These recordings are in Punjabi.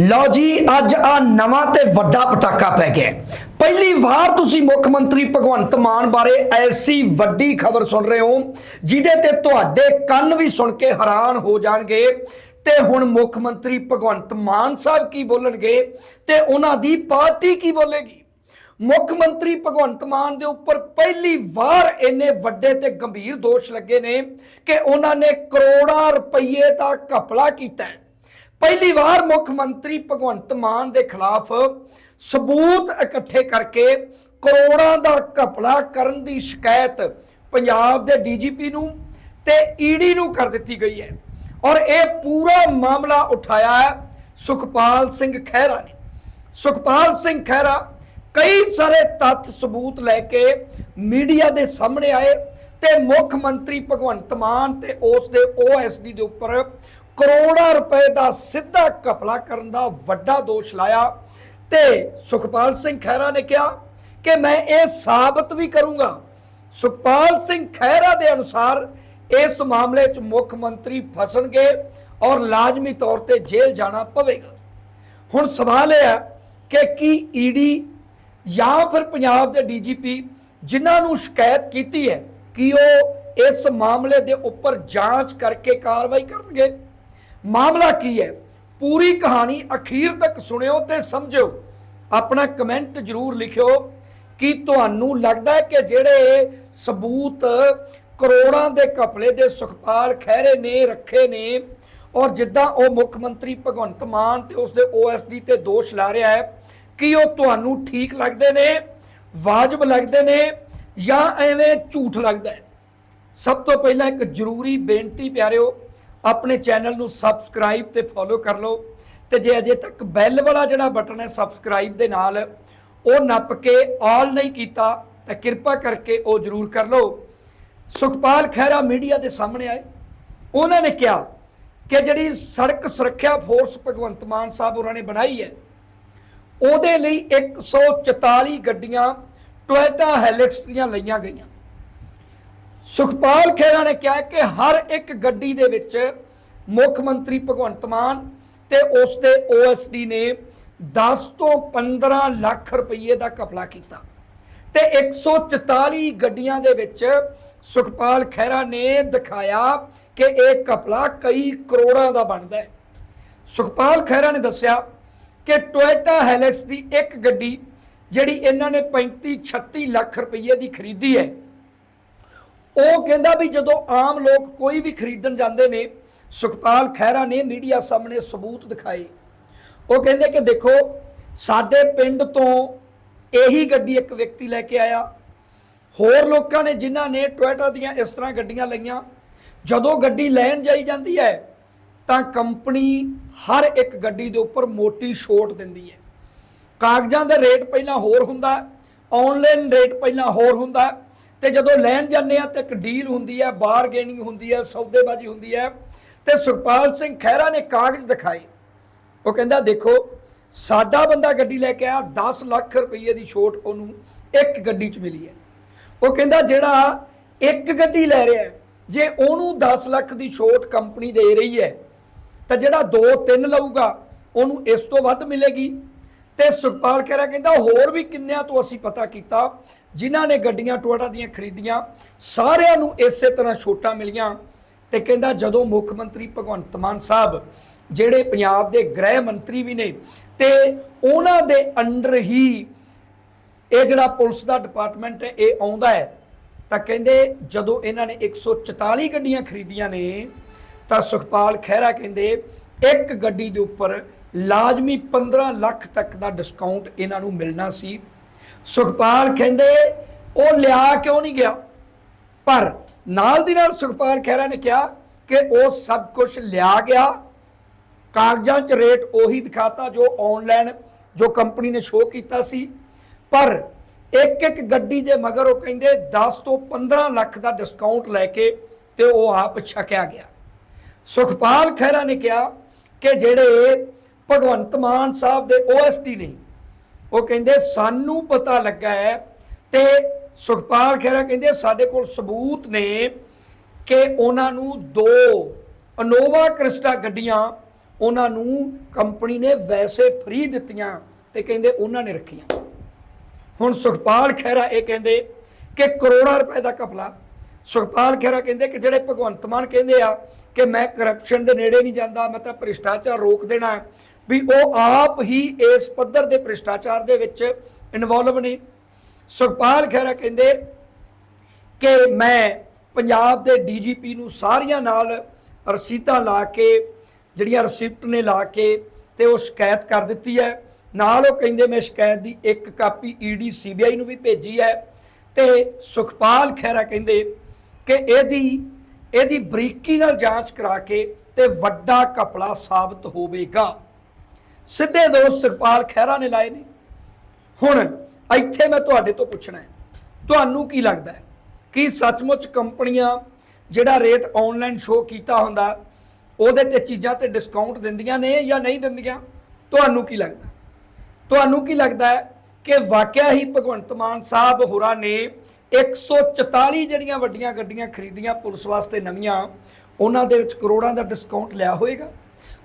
ਲਓ ਜੀ, ਅੱਜ ਆ ਨਵਾਂ ਤੇ ਵੱਡਾ ਪਟਾਕਾ ਪੈ ਗਿਆ। ਪਹਿਲੀ ਵਾਰ ਤੁਸੀਂ ਮੁੱਖ ਮੰਤਰੀ ਭਗਵੰਤ ਮਾਨ ਬਾਰੇ ਐਸੀ ਵੱਡੀ ਖਬਰ ਸੁਣ ਰਹੇ ਹੋ, ਜਿਹਦੇ ਤੇ ਤੁਹਾਡੇ ਕੰਨ ਵੀ ਸੁਣ ਕੇ ਹੈਰਾਨ ਹੋ ਜਾਣਗੇ। ਤੇ ਹੁਣ ਮੁੱਖ ਮੰਤਰੀ ਭਗਵੰਤ ਮਾਨ ਸਾਹਿਬ ਕੀ ਬੋਲਣਗੇ ਤੇ ਉਹਨਾਂ ਦੀ ਪਾਰਟੀ ਕੀ ਬੋਲੇਗੀ? ਮੁੱਖ ਮੰਤਰੀ ਭਗਵੰਤ ਮਾਨ ਦੇ ਉੱਪਰ ਪਹਿਲੀ ਵਾਰ ਇੰਨੇ ਵੱਡੇ ਤੇ ਗੰਭੀਰ ਦੋਸ਼ ਲੱਗੇ ਨੇ ਕਿ ਉਹਨਾਂ ਨੇ ਕਰੋੜਾਂ ਰੁਪਏ ਦਾ ਘਪਲਾ ਕੀਤਾ ਹੈ। ਪਹਿਲੀ ਵਾਰ ਮੁੱਖ ਮੰਤਰੀ ਭਗਵੰਤ ਮਾਨ ਦੇ ਖਿਲਾਫ ਸਬੂਤ ਇਕੱਠੇ ਕਰਕੇ ਕਰੋੜਾਂ ਦਾ ਘਪਲਾ ਕਰਨ ਦੀ ਸ਼ਿਕਾਇਤ ਪੰਜਾਬ ਦੇ ਡੀਜੀਪੀ ਨੂੰ ਤੇ ਈਡੀ ਨੂੰ ਕਰ ਦਿੱਤੀ ਗਈ ਹੈ। ਔਰ ਇਹ ਪੂਰਾ ਮਾਮਲਾ ਉਠਾਇਆ ਹੈ ਸੁਖਪਾਲ ਸਿੰਘ ਖਹਿਰਾ ਨੇ। ਸੁਖਪਾਲ ਸਿੰਘ ਖਹਿਰਾ ਕਈ ਸਾਰੇ ਤੱਥ ਸਬੂਤ ਲੈ ਕੇ ਮੀਡੀਆ ਦੇ ਸਾਹਮਣੇ ਆਏ ਤੇ ਮੁੱਖ ਮੰਤਰੀ ਭਗਵੰਤ ਮਾਨ ਤੇ ਉਸ ਦੇ ਓਐਸਡੀ ਦੇ ਉੱਪਰ ਕਰੋੜਾਂ ਰੁਪਏ ਦਾ ਸਿੱਧਾ ਘਪਲਾ ਕਰਨ ਦਾ ਵੱਡਾ ਦੋਸ਼ ਲਾਇਆ ਤੇ ਸੁਖਪਾਲ ਸਿੰਘ ਖਹਿਰਾ ਨੇ ਕਿਹਾ ਕਿ ਮੈਂ ਇਹ ਸਾਬਤ ਵੀ ਕਰੂੰਗਾ। ਸੁਖਪਾਲ ਸਿੰਘ ਖਹਿਰਾ ਦੇ ਅਨੁਸਾਰ ਇਸ ਮਾਮਲੇ 'ਚ ਮੁੱਖ ਮੰਤਰੀ ਫਸਣਗੇ ਔਰ ਲਾਜ਼ਮੀ ਤੌਰ ਤੇ ਜੇਲ੍ਹ ਜਾਣਾ ਪਵੇਗਾ। ਹੁਣ ਸਵਾਲ ਇਹ ਹੈ ਕਿ ਕੀ ਈਡੀ ਜਾਂ ਫਿਰ ਪੰਜਾਬ ਦੇ ਡੀਜੀਪੀ ਜਿਨ੍ਹਾਂ ਨੂੰ ਸ਼ਿਕਾਇਤ ਕੀਤੀ ਹੈ ਕਿ ਉਹ ਇਸ ਮਾਮਲੇ ਦੇ ਉੱਪਰ ਜਾਂਚ ਕਰਕੇ ਕਾਰਵਾਈ ਕਰਨਗੇ? ਮਾਮਲਾ ਕੀ ਹੈ? ਪੂਰੀ ਕਹਾਣੀ ਅਖੀਰ ਤੱਕ ਸੁਣਿਓ ਤੇ ਸਮਝਿਓ। ਆਪਣਾ ਕਮੈਂਟ ਜਰੂਰ ਲਿਖਿਓ ਕਿ ਤੁਹਾਨੂੰ ਲੱਗਦਾ ਹੈ ਕਿ ਜਿਹੜੇ ਸਬੂਤ ਕਰੋੜਾਂ ਦੇ ਘਪਲੇ ਦੇ ਸੁਖਪਾਲ ਖਹਿਰੇ ਨੇ, ਰੱਖੇ ਨੇ ਔਰ ਜਿੱਦਾਂ ਉਹ ਮੁੱਖ ਮੰਤਰੀ ਭਗਵੰਤ ਮਾਨ ਤੇ ਉਸਦੇ ਓਐਸਡੀ ਤੇ ਦੋਸ਼ ਲਾ ਰਿਹਾ ਹੈ, ਕਿ ਉਹ ਤੁਹਾਨੂੰ ਠੀਕ ਲੱਗਦੇ ਨੇ, ਵਾਜਬ ਲੱਗਦੇ ਨੇ ਜਾਂ ਐਵੇਂ ਝੂਠ ਲੱਗਦਾ ਹੈ? ਸਭ ਤੋਂ ਪਹਿਲਾਂ ਇੱਕ ਜ਼ਰੂਰੀ ਬੇਨਤੀ ਪਿਆਰਿਓ ਆਪਣੇ ਚੈਨਲ ਨੂੰ ਸਬਸਕ੍ਰਾਈਬ ਤੇ ਫੋਲੋ ਕਰ ਲਓ ਤੇ ਜੇ ਅਜੇ ਤੱਕ ਬੈਲ ਵਾਲਾ ਜਿਹੜਾ ਬਟਨ ਹੈ ਸਬਸਕ੍ਰਾਈਬ ਦੇ ਨਾਲ ਉਹ ਨੱਪ ਕੇ ਆਲ ਨਹੀਂ ਕੀਤਾ, ਤਾਂ ਕਿਰਪਾ ਕਰਕੇ ਉਹ ਜ਼ਰੂਰ ਕਰ ਲਓ। ਸੁਖਪਾਲ ਖਹਿਰਾ ਮੀਡੀਆ ਦੇ ਸਾਹਮਣੇ ਆਏ। ਉਹਨਾਂ ਨੇ ਕਿਹਾ ਕਿ ਜਿਹੜੀ ਸੜਕ ਸੁਰੱਖਿਆ ਫੋਰਸ ਭਗਵੰਤ ਮਾਨ ਸਾਹਿਬ ਉਹਨਾਂ ਨੇ ਬਣਾਈ ਹੈ, ਉਹਦੇ ਲਈ 144 ਗੱਡੀਆਂ ਟੋਇਟਾ ਹੈਲਿਕਸ ਦੀਆਂ ਲਈਆਂ ਗਈਆਂ। ਸੁਖਪਾਲ ਖਹਿਰਾ ਨੇ ਕਿਹਾ ਕਿ ਹਰ ਇੱਕ ਗੱਡੀ ਦੇ ਵਿੱਚ ਮੁੱਖ ਮੰਤਰੀ ਭਗਵੰਤ ਮਾਨ ਤੇ ਉਸ ਦੇ ਓਐਸਡੀ ਨੇ 10 ਤੋਂ 15 ਲੱਖ ਰੁਪਏ ਦਾ ਘਪਲਾ ਕੀਤਾ। ਤੇ 144 ਗੱਡੀਆਂ ਦੇ ਵਿੱਚ ਸੁਖਪਾਲ ਖਹਿਰਾ ਨੇ ਦਿਖਾਇਆ ਕਿ ਇਹ ਘਪਲਾ ਕਈ ਕਰੋੜਾਂ ਦਾ ਬਣਦਾ ਹੈ। ਸੁਖਪਾਲ ਖਹਿਰਾ ਨੇ ਦੱਸਿਆ ਕਿ ਟੋਇਟਾ ਹੈਲਿਕਸ ਦੀ ਇੱਕ ਗੱਡੀ ਜਿਹੜੀ ਇਹਨਾਂ ਨੇ 35 36 ਲੱਖ ਰੁਪਏ ਦੀ ਖਰੀਦੀ ਹੈ ਉਹ ਕਹਿੰਦਾ ਵੀ ਜਦੋਂ ਆਮ ਲੋਕ ਕੋਈ ਵੀ ਖਰੀਦਣ ਜਾਂਦੇ ਨੇ, ਸੁਖਪਾਲ ਖਹਿਰਾ ਨੇ ਮੀਡੀਆ ਸਾਹਮਣੇ ਸਬੂਤ ਦਿਖਾਏ। ਉਹ ਕਹਿੰਦੇ ਕਿ ਦੇਖੋ, ਸਾਡੇ ਪਿੰਡ ਤੋਂ ਇਹੀ ਗੱਡੀ ਇੱਕ ਵਿਅਕਤੀ ਲੈ ਕੇ ਆਇਆ। ਹੋਰ ਲੋਕਾਂ ਨੇ ਜਿਨ੍ਹਾਂ ਨੇ ਟੋਇਟਾ ਦੀਆਂ ਇਸ ਤਰ੍ਹਾਂ ਗੱਡੀਆਂ ਲਈਆਂ, ਜਦੋਂ ਗੱਡੀ ਲੈਣ ਜਾਈ ਜਾਂਦੀ ਹੈ, ਤਾਂ ਕੰਪਨੀ ਹਰ ਇੱਕ ਗੱਡੀ ਦੇ ਉੱਪਰ ਮੋਟੀ ਛੋਟ ਦਿੰਦੀ ਹੈ। ਕਾਗਜ਼ਾਂ ਦਾ ਰੇਟ ਪਹਿਲਾਂ ਹੋਰ ਹੁੰਦਾ, ਆਨਲਾਈਨ ਰੇਟ ਪਹਿਲਾਂ ਹੋਰ ਹੁੰਦਾ ਤੇ ਜਦੋਂ ਲੈਣ ਜਾਂਦੇ ਆ ਤੇ ਇੱਕ ਡੀਲ ਹੁੰਦੀ ਹੈ ਬਾਰਗੇਨਿੰਗ ਹੁੰਦੀ ਹੈ ਸੌਦੇਬਾਜ਼ੀ ਹੁੰਦੀ ਹੈ ਤੇ ਸੁਖਪਾਲ ਸਿੰਘ ਖਹਿਰਾ ਨੇ ਕਾਗਜ਼ ਦਿਖਾਏ। ਉਹ ਕਹਿੰਦਾ, ਦੇਖੋ, ਸਾਡਾ ਬੰਦਾ ਗੱਡੀ ਲੈ ਕੇ ਆਇਆ 10 ਲੱਖ ਰੁਪਏ ਦੀ ਛੋਟ ਉਹਨੂੰ ਇੱਕ ਗੱਡੀ 'ਚ ਮਿਲੀ ਹੈ। ਉਹ ਕਹਿੰਦਾ, ਜਿਹੜਾ ਇੱਕ ਗੱਡੀ ਲੈ ਰਿਹਾ ਜੇ ਉਹਨੂੰ 10 ਲੱਖ ਦੀ ਛੋਟ ਕੰਪਨੀ ਦੇ ਰਹੀ ਹੈ, ਤਾਂ ਜਿਹੜਾ 2-3 ਲਊਗਾ, ਉਹਨੂੰ ਇਸ ਤੋਂ ਵੱਧ ਮਿਲੇਗੀ। ਤੇ ਸੁਖਪਾਲ ਖਹਿਰਾ ਕਹਿੰਦਾ, ਹੋਰ ਵੀ ਕਿੰਨਿਆਂ ਤੋਂ ਅਸੀਂ ਪਤਾ ਕੀਤਾ ਜਿਨ੍ਹਾਂ ਨੇ ਗੱਡੀਆਂ, ਟੋਇਟਾ ਦੀਆਂ ਖਰੀਦੀਆਂ, ਸਾਰਿਆਂ ਨੂੰ ਇਸੇ ਤਰ੍ਹਾਂ ਛੋਟਾਂ ਮਿਲੀਆਂ ਤੇ ਕਹਿੰਦਾ ਜਦੋਂ ਮੁੱਖ ਮੰਤਰੀ ਭਗਵੰਤ ਮਾਨ ਸਾਹਿਬ, ਜਿਹੜੇ ਪੰਜਾਬ ਦੇ ਗ੍ਰਹਿ ਮੰਤਰੀ ਵੀ ਨੇ ਤੇ ਉਹਨਾਂ ਦੇ ਅੰਡਰ ਹੀ ਇਹ ਜਿਹੜਾ ਪੁਲਿਸ ਦਾ ਡਿਪਾਰਟਮੈਂਟ ਹੈ, ਇਹ ਆਉਂਦਾ ਹੈ, ਤਾਂ ਕਹਿੰਦੇ ਜਦੋਂ ਇਹਨਾਂ ਨੇ 144 ਗੱਡੀਆਂ ਖਰੀਦੀਆਂ ਨੇ, ਤਾਂ ਸੁਖਪਾਲ ਖਹਿਰਾ ਕਹਿੰਦੇ ਇੱਕ ਗੱਡੀ ਦੇ ਉੱਪਰ ਲਾਜ਼ਮੀ 15 ਲੱਖ ਤੱਕ ਦਾ ਡਿਸਕਾਊਂਟ ਇਹਨਾਂ ਨੂੰ ਮਿਲਣਾ ਸੀ। ਸੁਖਪਾਲ ਕਹਿੰਦੇ, ਉਹ ਲਿਆ ਕਿਉਂ ਨਹੀਂ ਗਿਆ? ਪਰ ਨਾਲ ਦੀ ਨਾਲ ਸੁਖਪਾਲ ਖਹਿਰਾ ਨੇ ਕਿਹਾ ਕਿ ਉਹ ਸਭ ਕੁਝ ਲਿਆ ਗਿਆ। ਕਾਗਜ਼ਾਂ 'ਚ ਰੇਟ ਉਹੀ ਦਿਖਾਤਾ ਜੋ ਆਨਲਾਈਨ ਜੋ ਕੰਪਨੀ ਨੇ ਸ਼ੋਅ ਕੀਤਾ ਸੀ। ਪਰ ਇੱਕ ਇੱਕ ਗੱਡੀ ਦੇ ਮਗਰ ਉਹ ਕਹਿੰਦੇ 10 ਤੋਂ 15 ਲੱਖ ਦਾ ਡਿਸਕਾਊਂਟ ਲੈ ਕੇ ਤੇ ਉਹ ਆਪ ਛਕਿਆ ਗਿਆ। ਸੁਖਪਾਲ ਖਹਿਰਾ ਨੇ ਕਿਹਾ ਕਿ ਜਿਹੜੇ ਭਗਵੰਤ ਮਾਨ ਸਾਹਿਬ ਦੇ ਓਐਸਡੀ ਨੇ ਉਹ ਕਹਿੰਦੇ, ਸਾਨੂੰ ਪਤਾ ਲੱਗਾ ਹੈ ਤੇ ਸੁਖਪਾਲ ਖਹਿਰਾ ਕਹਿੰਦੇ, ਸਾਡੇ ਕੋਲ ਸਬੂਤ ਨੇ ਕਿ ਉਹਨਾਂ ਨੂੰ ਦੋ ਅਨੋਵਾ ਕ੍ਰਿਸਟਾ ਗੱਡੀਆਂ ਉਹਨਾਂ ਨੂੰ ਕੰਪਨੀ ਨੇ ਵੈਸੇ ਫ੍ਰੀ ਦਿੱਤੀਆਂ ਤੇ ਕਹਿੰਦੇ ਉਹਨਾਂ ਨੇ ਰੱਖੀਆਂ। ਹੁਣ ਸੁਖਪਾਲ ਖਹਿਰਾ ਇਹ ਕਹਿੰਦੇ ਕਿ ਕਰੋੜਾਂ ਰੁਪਏ ਦਾ ਘਪਲਾ। ਸੁਖਪਾਲ ਖਹਿਰਾ ਕਹਿੰਦੇ ਕਿ ਜਿਹੜੇ ਭਗਵੰਤ ਮਾਨ ਕਹਿੰਦੇ ਆ ਕਿ ਮੈਂ ਕਰਪਸ਼ਨ ਦੇ ਨੇੜੇ ਨਹੀਂ ਜਾਂਦਾ, ਮੈਂ ਤਾਂ ਭ੍ਰਿਸ਼ਟਾਚਾਰ ਰੋਕ ਦੇਣਾ ਵੀ ਉਹ ਆਪ ਹੀ ਇਸ ਪੱਧਰ ਦੇ ਭ੍ਰਿਸ਼ਟਾਚਾਰ ਦੇ ਵਿੱਚ ਇਨਵੋਲਵ ਨੇ। ਸੁਖਪਾਲ ਖਹਿਰਾ ਕਹਿੰਦੇ ਕਿ ਮੈਂ ਪੰਜਾਬ ਦੇ ਡੀਜੀਪੀ ਨੂੰ ਸਾਰੀਆਂ ਨਾਲ ਰਸੀਦਾਂ ਲਾ ਕੇ, ਜਿਹੜੀਆਂ ਰਸਿਪਟ ਨੇ ਲਾ ਕੇ ਤੇ ਉਹ ਸ਼ਿਕਾਇਤ ਕਰ ਦਿੱਤੀ ਹੈ। ਨਾਲ ਉਹ ਕਹਿੰਦੇ ਮੈਂ ਸ਼ਿਕਾਇਤ ਦੀ ਇੱਕ ਕਾਪੀ ਈਡੀ ਸੀਬੀਆਈ ਨੂੰ ਵੀ ਭੇਜੀ ਹੈ ਤੇ ਸੁਖਪਾਲ ਖਹਿਰਾ ਕਹਿੰਦੇ ਕਿ ਇਹਦੀ ਇਹਦੀ ਬਰੀਕੀ ਨਾਲ ਜਾਂਚ ਕਰਾ ਕੇ ਤੇ ਵੱਡਾ ਘਪਲਾ ਸਾਬਤ ਹੋਵੇਗਾ। ਸਿੱਧੇ ਦੋਸ਼ ਸੁਖਪਾਲ ਖਹਿਰਾ ਨੇ ਲਾਏ ਨੇ। ਹੁਣ ਇੱਥੇ ਮੈਂ ਤੁਹਾਡੇ ਤੋਂ ਪੁੱਛਣਾ ਹੈ, ਤੁਹਾਨੂੰ ਕੀ ਲੱਗਦਾ ਹੈ ਕਿ ਸੱਚਮੁੱਚ ਕੰਪਨੀਆਂ ਜਿਹੜਾ ਰੇਟ ਆਨਲਾਈਨ ਸ਼ੋਅ ਕੀਤਾ ਹੁੰਦਾ, ਉਹਦੇ ਤੇ ਚੀਜ਼ਾਂ ਤੇ ਡਿਸਕਾਊਂਟ ਦਿੰਦੀਆਂ ਨੇ ਜਾਂ ਨਹੀਂ ਦਿੰਦੀਆਂ? ਤੁਹਾਨੂੰ ਕੀ ਲੱਗਦਾ ਤੁਹਾਨੂੰ ਕੀ ਲੱਗਦਾ ਹੈ ਕਿ ਵਾਕਿਆ ਹੀ ਭਗਵੰਤ ਮਾਨ ਸਾਹਿਬ ਹੋਰਾਂ ਨੇ 144 ਜਿਹੜੀਆਂ ਵੱਡੀਆਂ ਗੱਡੀਆਂ ਖਰੀਦੀਆਂ ਪੁਲਿਸ ਵਾਸਤੇ ਨਵੀਆਂ, ਉਹਨਾਂ ਦੇ ਵਿੱਚ ਕਰੋੜਾਂ ਦਾ ਡਿਸਕਾਊਂਟ ਲਿਆ ਹੋਵੇਗਾ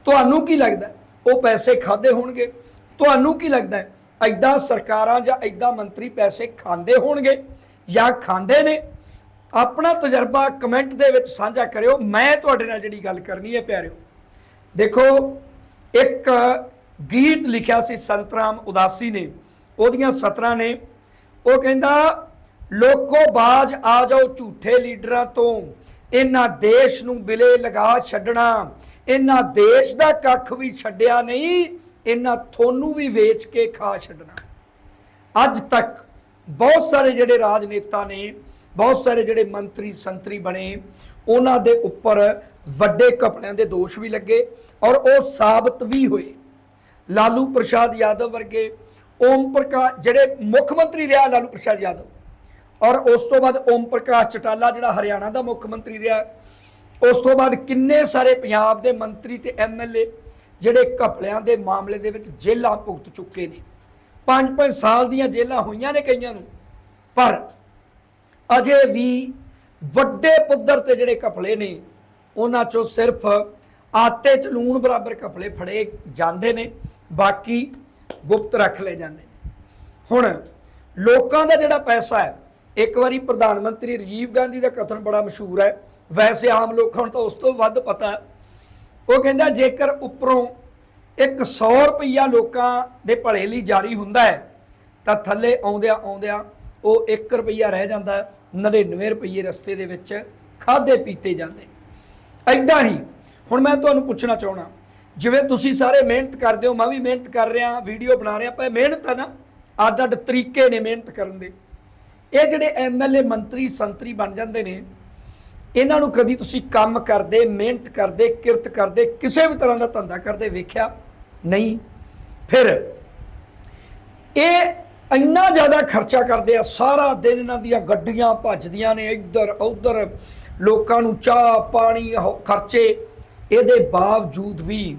ਤੁਹਾਨੂੰ ਕੀ ਲੱਗਦਾ ਉਹ ਪੈਸੇ ਖਾਦੇ ਹੋਣਗੇ। ਤੁਹਾਨੂੰ ਕੀ ਲੱਗਦਾ ਹੈ? ਐਦਾਂ ਸਰਕਾਰਾਂ ਜਾਂ ਐਦਾਂ ਮੰਤਰੀ ਪੈਸੇ ਖਾਂਦੇ ਹੋਣਗੇ ਜਾਂ ਖਾਂਦੇ ਨੇ? ਆਪਣਾ ਤਜਰਬਾ ਕਮੈਂਟ ਦੇ ਵਿੱਚ ਸਾਂਝਾ ਕਰਿਓ। ਮੈਂ ਤੁਹਾਡੇ ਨਾਲ ਜਿਹੜੀ ਗੱਲ ਕਰਨੀ ਹੈ ਪਿਆਰਿਓ, ਦੇਖੋ, ਇੱਕ ਗੀਤ ਲਿਖਿਆ ਸੀ ਸੰਤਰਾਮ ਉਦਾਸੀ ਨੇ। ਉਹਦੀਆਂ ਸਤਰਾਂ ਨੇ। ਉਹ ਕਹਿੰਦਾ, ਲੋਕੋ ਬਾਜ ਆ ਜਾਓ ਝੂਠੇ ਲੀਡਰਾਂ ਤੋਂ। ਇਹਨਾਂ ਦੇਸ਼ ਨੂੰ ਬਿਲੇ ਲਗਾ ਛੱਡਣਾ। ਇਹਨਾਂ ਦੇਸ਼ ਦਾ ਕੱਖ ਵੀ ਛੱਡਿਆ ਨਹੀਂ, ਇਹਨਾਂ ਤੁਹਾਨੂੰ ਵੀ ਵੇਚ ਕੇ ਖਾ ਛੱਡਣਾ। ਅੱਜ ਤੱਕ ਬਹੁਤ ਸਾਰੇ ਜਿਹੜੇ ਰਾਜਨੇਤਾ ਨੇ, ਬਹੁਤ ਸਾਰੇ ਜਿਹੜੇ ਮੰਤਰੀ ਸੰਤਰੀ ਬਣੇ, ਉਹਨਾਂ ਦੇ ਉੱਪਰ ਵੱਡੇ ਘਪਲਿਆਂ ਦੇ ਦੋਸ਼ ਵੀ ਲੱਗੇ ਔਰ ਉਹ ਸਾਬਤ ਵੀ ਹੋਏ। ਲਾਲੂ ਪ੍ਰਸ਼ਾਦ ਯਾਦਵ ਵਰਗੇ ਓਮ ਪ੍ਰਕਾਸ਼, ਜਿਹੜੇ ਮੁੱਖ ਮੰਤਰੀ ਰਿਹਾ ਲਾਲੂ ਪ੍ਰਸ਼ਾਦ ਯਾਦਵ, ਔਰ ਉਸ ਤੋਂ ਬਾਅਦ ਓਮ ਪ੍ਰਕਾਸ਼ ਚਟਾਲਾ, ਜਿਹੜਾ ਹਰਿਆਣਾ ਦਾ ਮੁੱਖ ਮੰਤਰੀ ਰਿਹਾ ਉਸ ਤੋਂ ਬਾਅਦ ਕਿੰਨੇ ਸਾਰੇ ਪੰਜਾਬ ਦੇ ਮੰਤਰੀ ਤੇ ਐਮਐਲਏ ਜਿਹੜੇ ਘਪਲਿਆਂ ਦੇ ਮਾਮਲੇ ਦੇ ਵਿੱਚ ਜੇਲ੍ਹਾਂ ਭੁਗਤ ਚੁੱਕੇ ਨੇ। 5-5 ਸਾਲ ਦੀਆਂ ਜੇਲ੍ਹਾਂ ਹੋਈਆਂ ਨੇ ਕਈਆਂ ਨੂੰ, ਪਰ ਅਜੇ ਵੀ ਵੱਡੇ ਪੱਧਰ ਤੇ ਜਿਹੜੇ ਘਪਲੇ ਨੇ, ਉਹਨਾਂ ਚੋਂ ਸਿਰਫ ਆਟੇ 'ਚ ਲੂਣ ਬਰਾਬਰ ਘਪਲੇ ਫੜੇ ਜਾਂਦੇ ਨੇ, ਬਾਕੀ ਗੁਪਤ ਰੱਖ ਲਏ ਜਾਂਦੇ ਨੇ। ਹੁਣ ਲੋਕਾਂ ਦਾ ਜਿਹੜਾ ਪੈਸਾ ਹੈ ਇੱਕ ਵਾਰੀ ਪ੍ਰਧਾਨ ਮੰਤਰੀ ਰਾਜੀਵ ਗਾਂਧੀ ਦਾ ਕਥਨ ਬੜਾ ਮਸ਼ਹੂਰ ਹੈ ਵੈਸੇ ਆਮ ਲੋਕਾਂ ਨੂੰ ਤਾਂ ਉਸ ਤੋਂ ਵੱਧ ਪਤਾ ਉਹ ਕਹਿੰਦਾ ਜੇਕਰ ਉੱਪਰੋਂ ਇੱਕ 100 ਰੁਪਈਆ ਲੋਕਾਂ ਦੇ ਭਲੇ ਲਈ ਜਾਰੀ ਹੁੰਦਾ ਹੈ ਤਾਂ ਥੱਲੇ ਆਉਂਦਿਆਂ ਆਉਂਦਿਆਂ ਉਹ 1 ਰੁਪਈਆ ਰਹਿ ਜਾਂਦਾ ਹੈ, 99 ਰੁਪਈਏ ਰਸਤੇ ਦੇ ਵਿੱਚ ਖਾਦੇ ਪੀਤੇ ਜਾਂਦੇ। ਐਦਾਂ ਹੀ ਹੁਣ ਮੈਂ ਤੁਹਾਨੂੰ ਪੁੱਛਣਾ ਚਾਹਣਾ ਜਿਵੇਂ ਤੁਸੀਂ ਸਾਰੇ ਮਿਹਨਤ ਕਰਦੇ ਹੋ ਮੈਂ ਵੀ ਮਿਹਨਤ ਕਰ ਰਿਹਾ ਵੀਡੀਓ ਬਣਾ ਰਿਹਾ ਪਰ ਮਿਹਨਤ ਹੈ ਨਾ ਅੱਡ ਅੱਡ ਤਰੀਕੇ ਨੇ ਮਿਹਨਤ ਕਰਨ ਦੇ। ਇਹ ਜਿਹੜੇ ਐਮਐਲਏ ਮੰਤਰੀ, ਸੰਤਰੀ ਬਣ ਜਾਂਦੇ ਨੇ, ਇਹਨਾਂ ਨੂੰ ਕਦੀ ਤੁਸੀਂ ਕੰਮ ਕਰਦੇ, ਮਿਹਨਤ ਕਰਦੇ, ਕਿਰਤ ਕਰਦੇ, ਕਿਸੇ ਵੀ ਤਰ੍ਹਾਂ ਦਾ ਧੰਦਾ ਕਰਦੇ ਵੇਖਿਆ? ਨਹੀਂ। ਫਿਰ ਇਹ ਇੰਨਾ ਜ਼ਿਆਦਾ ਖਰਚਾ ਕਰਦੇ ਆ, ਸਾਰਾ ਦਿਨ ਇਹਨਾਂ ਦੀਆਂ ਗੱਡੀਆਂ ਭੱਜਦੀਆਂ ਨੇ ਇੱਧਰ, ਉੱਧਰ, ਲੋਕਾਂ ਨੂੰ ਚਾਹ, ਪਾਣੀ ਖਰਚੇ। ਇਹਦੇ ਬਾਵਜੂਦ ਵੀ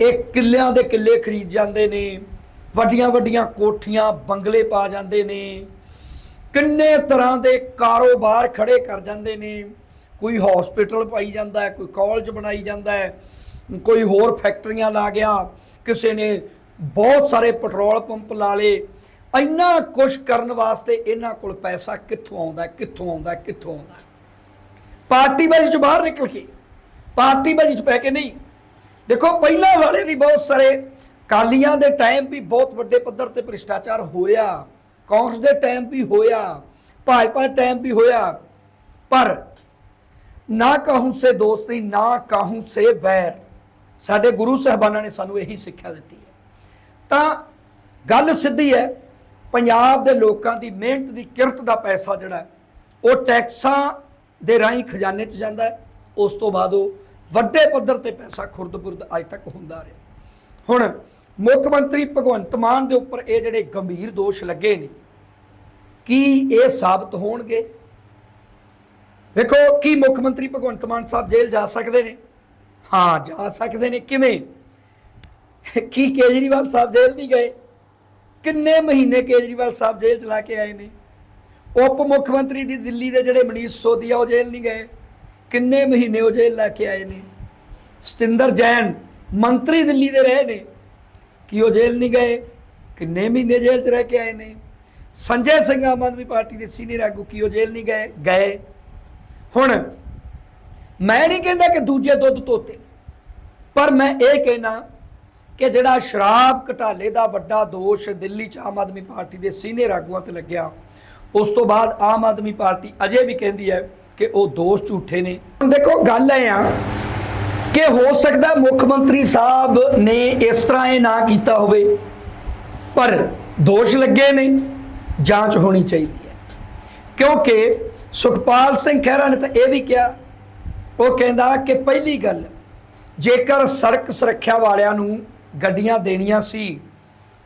ਇਹ ਕਿੱਲਿਆਂ ਦੇ ਕਿੱਲੇ ਖਰੀਦ ਜਾਂਦੇ ਨੇ ਵੱਡੀਆਂ ਵੱਡੀਆਂ ਕੋਠੀਆਂ, ਬੰਗਲੇ ਪਾ ਜਾਂਦੇ ਨੇ। ਕਿੰਨੇ ਤਰ੍ਹਾਂ ਦੇ ਕਾਰੋਬਾਰ ਖੜੇ ਕਰ ਜਾਂਦੇ ਨੇ? ਕੋਈ ਹਸਪੀਟਲ ਪਾਈ ਜਾਂਦਾ ਹੈ, ਕੋਈ ਕਾਲਜ ਬਣਾਈ ਜਾਂਦਾ ਹੈ, ਕੋਈ ਹੋਰ ਫੈਕਟਰੀਆਂ ਲਾ ਗਿਆ, ਕਿਸੇ ਨੇ ਬਹੁਤ ਸਾਰੇ ਪੈਟਰੋਲ ਪੰਪ ਲਾ ਲਏ। ਇੰਨਾ ਕੁਝ ਕਰਨ ਵਾਸਤੇ ਇਹਨਾਂ ਕੋਲ ਪੈਸਾ ਕਿੱਥੋਂ ਆਉਂਦਾ ਕਿੱਥੋਂ ਆਉਂਦਾ ਕਿੱਥੋਂ ਆਉਂਦਾ ਹੈ? ਪਾਰਟੀ ਬਾਜੀ ਚ ਬਾਹਰ ਨਿਕਲ ਕੇ, ਪਾਰਟੀ ਬਾਜੀ ਚ ਪੈ ਕੇ ਨਹੀਂ। ਦੇਖੋ, ਪਹਿਲਾਂ ਵਾਲੇ ਵੀ ਬਹੁਤ ਸਾਰੇ, ਕਾਲੀਆਂ ਦੇ ਟਾਈਮ ਵੀ ਬਹੁਤ ਵੱਡੇ ਪੱਧਰ ਤੇ ਭ੍ਰਿਸ਼ਟਾਚਾਰ ਹੋਇਆ। ਕਾਂਗਰਸ ਦੇ ਟਾਈਮ ਵੀ ਹੋਇਆ, ਭਾਜਪਾ ਟਾਈਮ ਵੀ ਹੋਇਆ, ਪਰ ਨਾ ਕਹੂੰ ਸੇ ਦੋਸਤੀ, ਨਾ ਕਹੂੰ ਸੇ ਬੈਰ ਸਾਡੇ ਗੁਰੂ ਸਾਹਿਬਾਨਾਂ ਨੇ ਸਾਨੂੰ ਇਹੀ ਸਿੱਖਿਆ ਦਿੱਤੀ ਹੈ। ਤਾਂ ਗੱਲ ਸਿੱਧੀ ਹੈ, ਪੰਜਾਬ ਦੇ ਲੋਕਾਂ ਦੀ ਮਿਹਨਤ ਦੀ ਕਿਰਤ ਦਾ ਪੈਸਾ ਜਿਹੜਾ ਉਹ ਟੈਕਸਾਂ ਦੇ ਰਾਹੀਂ ਖਜ਼ਾਨੇ 'ਚ ਜਾਂਦਾ ਹੈ, ਉਸ ਤੋਂ ਬਾਅਦ ਉਹ ਵੱਡੇ ਪੱਧਰ ਤੇ ਪੈਸਾ ਖੁਰਦ-ਬੁਰਦ ਅੱਜ ਤੱਕ ਹੁੰਦਾ ਰਿਹਾ। ਹੁਣ ਮੁੱਖ ਮੰਤਰੀ ਭਗਵੰਤ ਮਾਨ ਦੇ ਉੱਪਰ ਇਹ ਜਿਹੜੇ ਗੰਭੀਰ ਦੋਸ਼ ਲੱਗੇ ਨੇ, ਕੀ ਇਹ ਸਾਬਤ ਹੋਣਗੇ? ਦੇਖੋ ਕੀ ਮੁੱਖ ਮੰਤਰੀ ਭਗਵੰਤ ਮਾਨ ਸਾਹਿਬ ਜੇਲ੍ਹ ਜਾ ਸਕਦੇ ਨੇ? ਹਾਂ, ਜਾ ਸਕਦੇ ਨੇ। ਕਿਵੇਂ? ਕੀ ਕੇਜਰੀਵਾਲ ਸਾਹਿਬ ਜੇਲ੍ਹ ਨਹੀਂ ਗਏ? ਕਿੰਨੇ ਮਹੀਨੇ ਕੇਜਰੀਵਾਲ ਸਾਹਿਬ ਜੇਲ੍ਹ ਚਲਾ ਕੇ ਆਏ ਨੇ? ਉਪ ਮੁੱਖ ਮੰਤਰੀ ਦੀ ਦਿੱਲੀ ਦੇ ਜਿਹੜੇ ਮਨੀਸ਼ ਸੋਦੀਆ, ਉਹ ਜੇਲ੍ਹ ਨਹੀਂ ਗਏ? ਕਿੰਨੇ ਮਹੀਨੇ ਉਹ ਜੇਲ੍ਹ ਲੈ ਕੇ ਆਏ ਨੇ? ਸਤਿੰਦਰ ਜੈਨ ਮੰਤਰੀ ਦਿੱਲੀ ਦੇ ਰਹੇ ਨੇ? ਕਿ ਉਹ ਜੇਲ੍ਹ ਨਹੀਂ ਗਏ ਕਿੰਨੇ ਮਹੀਨੇ ਜੇਲ੍ਹ 'ਚ ਰਹਿ ਕੇ ਆਏ ਨੇ। ਸੰਜੇ ਸਿੰਘ ਆਮ ਆਦਮੀ ਪਾਰਟੀ ਦੇ ਸੀਨੀਅਰ ਆਗੂ ਕੀ ਉਹ ਜੇਲ੍ਹ ਨਹੀਂ ਗਏ ਗਏ। ਹੁਣ ਮੈਂ ਨਹੀਂ ਕਹਿੰਦਾ ਕਿ ਦੂਜੇ ਦੁੱਧ ਧੋਤੇ, ਪਰ ਮੈਂ ਇਹ ਕਹਿਣਾ ਕਿ ਜਿਹੜਾ ਸ਼ਰਾਬ ਘਟਾਲੇ ਦਾ ਵੱਡਾ ਦੋਸ਼ ਦਿੱਲੀ 'ਚ ਆਮ ਆਦਮੀ ਪਾਰਟੀ ਦੇ ਸੀਨੀਅਰ ਆਗੂਆਂ ਤੇ ਲੱਗਿਆ, ਉਸ ਤੋਂ ਬਾਅਦ ਆਮ ਆਦਮੀ ਪਾਰਟੀ ਅਜੇ ਵੀ ਕਹਿੰਦੀ ਹੈ ਕਿ ਉਹ ਦੋਸ਼ ਝੂਠੇ ਨੇ। ਹੁਣ ਦੇਖੋ, ਗੱਲ ਇਹ ਆ ਕਿ ਹੋ ਸਕਦਾ ਮੁੱਖ ਮੰਤਰੀ ਸਾਹਿਬ ਨੇ ਇਸ ਤਰ੍ਹਾਂ ਇਹ ਨਾ ਕੀਤਾ ਹੋਵੇ। ਪਰ ਦੋਸ਼ ਲੱਗੇ ਨੇ, ਜਾਂਚ ਹੋਣੀ ਚਾਹੀਦੀ ਹੈ। ਕਿਉਂਕਿ ਸੁਖਪਾਲ ਸਿੰਘ ਖਹਿਰਾ ਨੇ ਤਾਂ ਇਹ ਵੀ ਕਿਹਾ, ਉਹ ਕਹਿੰਦਾ ਕਿ ਪਹਿਲੀ ਗੱਲ, ਜੇਕਰ ਸੜਕ ਸੁਰੱਖਿਆ ਵਾਲਿਆਂ ਨੂੰ ਗੱਡੀਆਂ ਦੇਣੀਆਂ ਸੀ,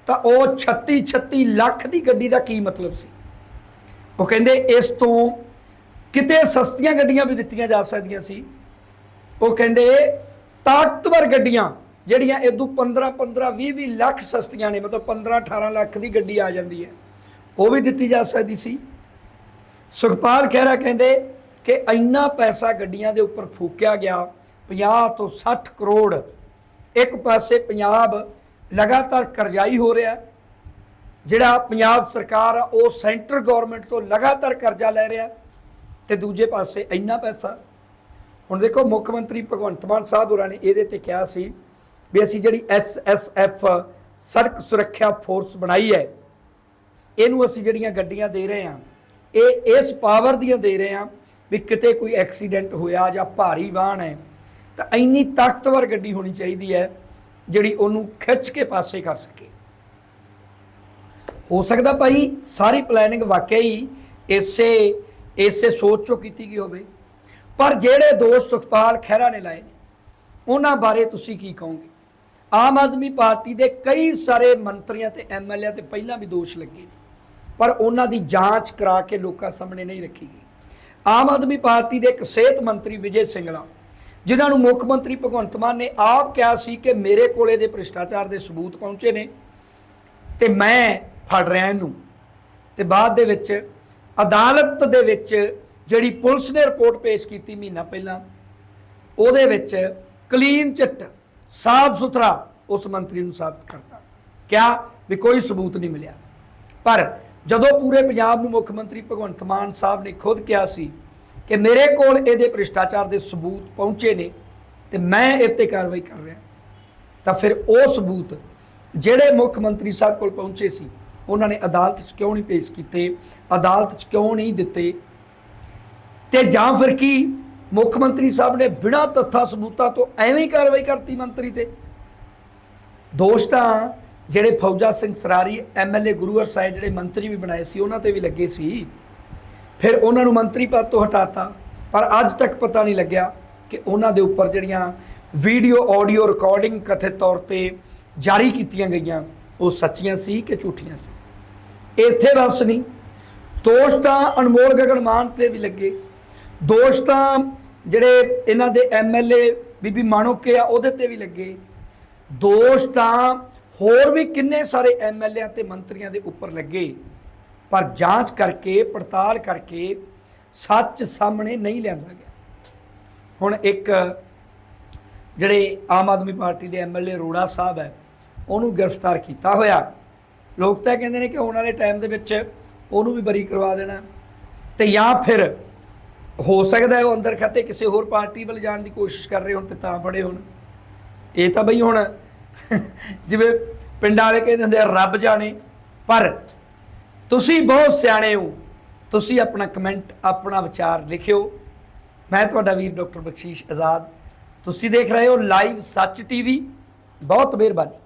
ਤਾਂ ਉਹ 36 36 ਲੱਖ ਦੀ ਗੱਡੀ ਦਾ ਕੀ ਮਤਲਬ ਸੀ? ਉਹ ਕਹਿੰਦੇ, ਇਸ ਤੋਂ ਕਿਤੇ ਸਸਤੀਆਂ ਗੱਡੀਆਂ ਵੀ ਦਿੱਤੀਆਂ ਜਾ ਸਕਦੀਆਂ ਸੀ। ਉਹ ਕਹਿੰਦੇ ਤਾਕਤਵਰ ਗੱਡੀਆਂ, ਜਿਹੜੀਆਂ ਇਦੋਂ 15 15 20 20 ਲੱਖ ਸਸਤੀਆਂ ਨੇ, ਮਤਲਬ 15 18 ਲੱਖ ਦੀ ਗੱਡੀ ਆ ਜਾਂਦੀ ਹੈ। ਉਹ ਵੀ ਦਿੱਤੀ ਜਾ ਸਕਦੀ ਸੀ। ਸੁਖਪਾਲ ਖਹਿਰਾ ਕਹਿੰਦੇ ਕਿ ਇੰਨਾ ਪੈਸਾ ਗੱਡੀਆਂ ਦੇ ਉੱਪਰ ਫੂਕਿਆ ਗਿਆ 50 ਤੋਂ 60 ਕਰੋੜ। ਇੱਕ ਪਾਸੇ ਪੰਜਾਬ ਲਗਾਤਾਰ ਕਰਜ਼ਾਈ ਹੋ ਰਿਹਾ ਜਿਹੜਾ ਪੰਜਾਬ ਸਰਕਾਰ ਆ, ਉਹ ਸੈਂਟਰ ਗਵਰਨਮੈਂਟ ਤੋਂ ਲਗਾਤਾਰ ਕਰਜ਼ਾ ਲੈ ਰਿਹਾ ਤੇ ਦੂਜੇ ਪਾਸੇ ਇੰਨਾ ਪੈਸਾ ਹੁਣ ਦੇਖੋ, ਮੁੱਖ ਮੰਤਰੀ ਭਗਵੰਤ ਮਾਨ ਸਾਹਿਬ ਹੋਰਾਂ ਨੇ ਇਹਦੇ ਤੇ ਕਿਹਾ ਸੀ ਵੀ ਅਸੀਂ ਜਿਹੜੀ ਐਸਐਸਐਫ ਸੜਕ ਸੁਰੱਖਿਆ ਫੋਰਸ ਬਣਾਈ ਹੈ, ਇਹਨੂੰ ਅਸੀਂ ਜਿਹੜੀਆਂ ਗੱਡੀਆਂ ਦੇ ਰਹੇ ਹਾਂ, ਇਹ ਇਸ ਪਾਵਰ ਦੀਆਂ ਦੇ ਰਹੇ ਹਾਂ ਵੀ ਕਿਤੇ ਕੋਈ ਐਕਸੀਡੈਂਟ ਹੋਇਆ ਜਾਂ ਭਾਰੀ ਵਾਹਨ ਹੈ, ਤਾਂ ਇੰਨੀ ਤਾਕਤਵਰ ਗੱਡੀ ਹੋਣੀ ਚਾਹੀਦੀ ਹੈ ਜਿਹੜੀ ਉਹਨੂੰ ਖਿੱਚ ਕੇ ਪਾਸੇ ਕਰ ਸਕੇ। ਹੋ ਸਕਦਾ ਭਾਈ, ਸਾਰੀ ਪਲੈਨਿੰਗ ਵਾਕਿਆ ਹੀ ਇਸੇ ਇਸੇ ਸੋਚ ਚੋਂ ਕੀਤੀ ਗਈ ਹੋਵੇ। ਪਰ ਜਿਹੜੇ ਦੋਸ਼ ਸੁਖਪਾਲ ਖਹਿਰਾ ਨੇ ਲਾਏ ਨੇ, ਉਹਨਾਂ ਬਾਰੇ ਤੁਸੀਂ ਕੀ ਕਹੋਗੇ? ਆਮ ਆਦਮੀ ਪਾਰਟੀ ਦੇ ਕਈ ਸਾਰੇ ਮੰਤਰੀਆਂ ਤੇ ਐਮਐਲਏ ਤੇ ਪਹਿਲਾਂ ਵੀ ਦੋਸ਼ ਲੱਗੇ ਨੇ, ਪਰ ਉਹਨਾਂ ਦੀ ਜਾਂਚ ਕਰਾ ਕੇ ਲੋਕਾਂ ਸਾਹਮਣੇ ਨਹੀਂ ਰੱਖੀ ਗਈ। ਆਮ ਆਦਮੀ ਪਾਰਟੀ ਦੇ ਇੱਕ ਸਿਹਤ ਮੰਤਰੀ ਵਿਜੇ ਸਿੰਗਲਾ, ਜਿਨ੍ਹਾਂ ਨੂੰ ਮੁੱਖ ਮੰਤਰੀ ਭਗਵੰਤ ਮਾਨ ਨੇ ਆਪ ਕਿਹਾ ਸੀ ਕਿ ਮੇਰੇ ਕੋਲੇ ਦੇ ਭ੍ਰਿਸ਼ਟਾਚਾਰ ਦੇ ਸਬੂਤ ਪਹੁੰਚੇ ਨੇ ਤੇ ਮੈਂ ਫੜ ਰਿਹਾ ਇਹਨੂੰ। ਤੇ ਬਾਅਦ ਦੇ ਵਿੱਚ ਅਦਾਲਤ ਦੇ ਵਿੱਚ ਜਿਹੜੀ ਪੁਲਿਸ ਨੇ ਰਿਪੋਰਟ ਪੇਸ਼ ਕੀਤੀ ਮਹੀਨਾ ਪਹਿਲਾਂ, ਉਹਦੇ ਵਿੱਚ ਕਲੀਨ ਚਿੱਟ, ਸਾਫ਼ ਸੁਥਰਾ ਉਸ ਮੰਤਰੀ ਨੂੰ ਸਾਬਤ ਕਰਤਾ। ਕਿਹਾ ਵੀ ਕੋਈ ਸਬੂਤ ਨਹੀਂ ਮਿਲਿਆ। ਪਰ ਜਦੋਂ ਪੂਰੇ ਪੰਜਾਬ ਨੂੰ ਮੁੱਖ ਮੰਤਰੀ ਭਗਵੰਤ ਮਾਨ ਸਾਹਿਬ ਨੇ ਖੁਦ ਕਿਹਾ ਸੀ ਕਿ ਮੇਰੇ ਕੋਲ ਇਹਦੇ ਭ੍ਰਿਸ਼ਟਾਚਾਰ ਦੇ ਸਬੂਤ ਪਹੁੰਚੇ ਨੇ ਤੇ ਮੈਂ ਇਹ ਤੇ ਕਾਰਵਾਈ ਕਰ ਰਿਹਾ, ਤਾਂ ਫਿਰ ਉਹ ਸਬੂਤ ਜਿਹੜੇ ਮੁੱਖ ਮੰਤਰੀ ਸਾਹਿਬ ਕੋਲ ਪਹੁੰਚੇ ਸੀ, ਉਹਨਾਂ ਨੇ ਅਦਾਲਤ 'ਚ ਕਿਉਂ ਨਹੀਂ ਪੇਸ਼ ਕੀਤੇ, ਅਦਾਲਤ 'ਚ ਕਿਉਂ ਨਹੀਂ ਦਿੱਤੇ ਤੇ ਜਾਂ ਫਿਰ ਕੀ? ਮੁੱਖ ਮੰਤਰੀ ਸਾਹਿਬ ਨੇ ਬਿਨਾਂ ਤੱਥਾਂ ਸਬੂਤਾਂ ਤੋਂ ਐਵੇਂ ਹੀ ਕਾਰਵਾਈ ਕਰਤੀ ਮੰਤਰੀ ਤੇ। ਦੋਸ਼ ਤਾਂ ਜਿਹੜੇ ਫੌਜਾ ਸਿੰਘ ਸਰਾਰੀ ਐਮਐਲਏ ਗੁਰੂਵਰ ਸਾਹਿਬ ਜਿਹੜੇ ਮੰਤਰੀ ਵੀ ਬਣਾਏ ਸੀ, ਉਹਨਾਂ ਤੇ ਵੀ ਲੱਗੇ ਸੀ। ਫਿਰ ਉਹਨਾਂ ਨੂੰ ਮੰਤਰੀ ਪਦ ਤੋਂ ਹਟਾਤਾ। ਪਰ ਅੱਜ ਤੱਕ ਪਤਾ ਨਹੀਂ ਲੱਗਿਆ ਕਿ ਉਹਨਾਂ ਦੇ ਉੱਪਰ ਜਿਹੜੀਆਂ ਵੀਡੀਓ, ਆਡੀਓ ਰਿਕਾਰਡਿੰਗ ਕਥਿਤ ਤੌਰ ਤੇ ਜਾਰੀ ਕੀਤੀਆਂ ਗਈਆਂ, ਉਹ ਸੱਚੀਆਂ ਸੀ ਕਿ ਝੂਠੀਆਂ ਸੀ? ਇੱਥੇ ਬਸ ਨਹੀਂ। ਦੋਸ਼ ਤਾਂ ਅਨਮੋਲ ਗਗਨ ਮਾਨ ਤੇ ਵੀ ਲੱਗੇ। ਦੋਸ਼ ਤਾਂ ਜਿਹੜੇ ਇਹਨਾਂ ਦੇ ਐਮਐਲਏ ਬੀਬੀ ਮਾਣੋਕੇ ਆ, ਉਹਦੇ ਤੇ ਵੀ ਲੱਗੇ। ਦੋਸ਼ ਤਾਂ ਹੋਰ ਵੀ ਕਿੰਨੇ ਸਾਰੇ ਐਮਐਲਏ ਤੇ ਮੰਤਰੀਆਂ ਦੇ ਉੱਪਰ ਲੱਗੇ। ਪਰ ਜਾਂਚ ਕਰਕੇ, ਪੜਤਾਲ ਕਰਕੇ ਸੱਚ ਸਾਹਮਣੇ ਨਹੀਂ ਲਿਆਂਦਾ ਗਿਆ। ਹੁਣ ਇੱਕ ਜਿਹੜੇ ਆਮ ਆਦਮੀ ਪਾਰਟੀ ਦੇ ਐਮਐਲਏ ਰੋੜਾ ਸਾਹਿਬ ਹੈ, ਉਹਨੂੰ ਗ੍ਰਿਫਤਾਰ ਕੀਤਾ ਹੋਇਆ। ਲੋਕ ਤਾਂ ਕਹਿੰਦੇ ਨੇ ਕਿ ਆਉਣ ਵਾਲੇ ਟਾਈਮ ਦੇ ਵਿੱਚ ਉਹਨੂੰ ਵੀ ਬਰੀ ਕਰਵਾ ਦੇਣਾ। ਤੇ ਜਾਂ ਫਿਰ ਹੋ ਸਕਦਾ ਉਹ ਅੰਦਰ ਖਾਤੇ ਕਿਸੇ ਹੋਰ ਪਾਰਟੀ ਵੱਲ ਜਾਣ ਦੀ ਕੋਸ਼ਿਸ਼ ਕਰ ਰਹੇ ਹੋਣ ਤੇ ਤਾਂ ਫੜੇ ਹੋਣ। ਇਹ ਤਾਂ ਬਈ ਹੁਣ ਜਿਵੇਂ ਪਿੰਡ ਵਾਲੇ ਕਹਿੰਦੇ ਹੁੰਦੇ ਆ, ਰੱਬ ਜਾਣੇ, ਪਰ ਤੁਸੀਂ ਬਹੁਤ ਸਿਆਣੇ ਹੋ। ਤੁਸੀਂ ਆਪਣਾ ਕਮੈਂਟ, ਆਪਣਾ ਵਿਚਾਰ ਲਿਖਿਓ। ਮੈਂ ਤੁਹਾਡਾ ਵੀਰ ਡਾਕਟਰ ਬਖਸ਼ੀਸ਼ ਆਜ਼ਾਦ। ਤੁਸੀਂ ਦੇਖ ਰਹੇ ਹੋ ਲਾਈਵ ਸੱਚ ਟੀਵੀ। ਬਹੁਤ ਮਿਹਰਬਾਨੀ।